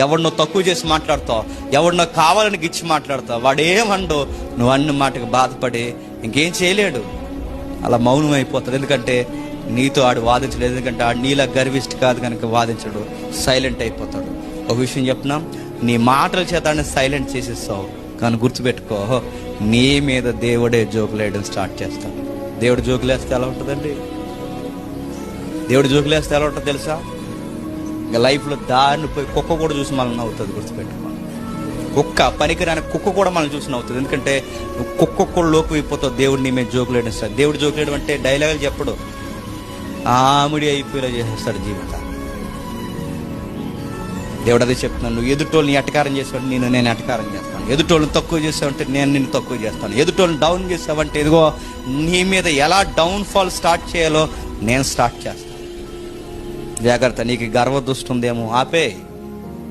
ఎవరినో తక్కువ చేసి మాట్లాడతావు ఎవరినో కావాలని గిచ్చి మాట్లాడతావు వాడు ఏమండో నువ్వు అన్ని మాటకు బాధపడి ఇంకేం చేయలేడు. అలా మౌనం అయిపోతాడు ఎందుకంటే నీతో ఆడు వాదించలేదు ఎందుకంటే ఆడు నీలా గర్విష్టి కాదు కనుక వాదించడు. సైలెంట్ అయిపోతాడు. ఒక విషయం చెప్తున్నా. నీ మాటల చేత సైలెంట్ చేసేస్తావు. కానీ గుర్తుపెట్టుకో నీ మీద దేవుడే జోకులేయడం స్టార్ట్ చేస్తాడు. దేవుడు జోకులేస్తే ఎలా ఉంటుందండి? దేవుడు జోకులేస్తే ఎలా ఉంటుంది తెలుసా? ఇంకా లైఫ్లో దారిని పోయి కుక్క కూడా చూసి మనల్ని నవ్వుతుంది గుర్తుపెట్టుకోండి కుక్క పనికిరాని కుక్క కూడా మనం చూసి నవ్వుతుంది. ఎందుకంటే కుక్క కూడా లోపు అయిపోతావు దేవుడిని మేము మీద జోకులు వేయడం స్టార్ట్ దేవుడు జోకులు వేయడం అంటే డైలాగులు చెప్పడు. ఆమిడి అయిపోయేలా చేసేస్తాడు జీవితం. దేవుడు అదే చెప్తున్నాను నువ్వు ఎదుటోళ్ళని అటకారం చేసావు నేను నేను అటకారం చేస్తాను. ఎదుటోళ్ళని తక్కువ చేసావంటే నేను నిన్ను తక్కువ చేస్తాను. ఎదుటోళ్ళని డౌన్ చేసావంటే ఇదిగో నీ మీద ఎలా డౌన్ ఫాల్ స్టార్ట్ చేయాలో నేను స్టార్ట్ చేస్తాను. జాగ్రత్త నీకు గర్వ ఉందేమో. ఆపే.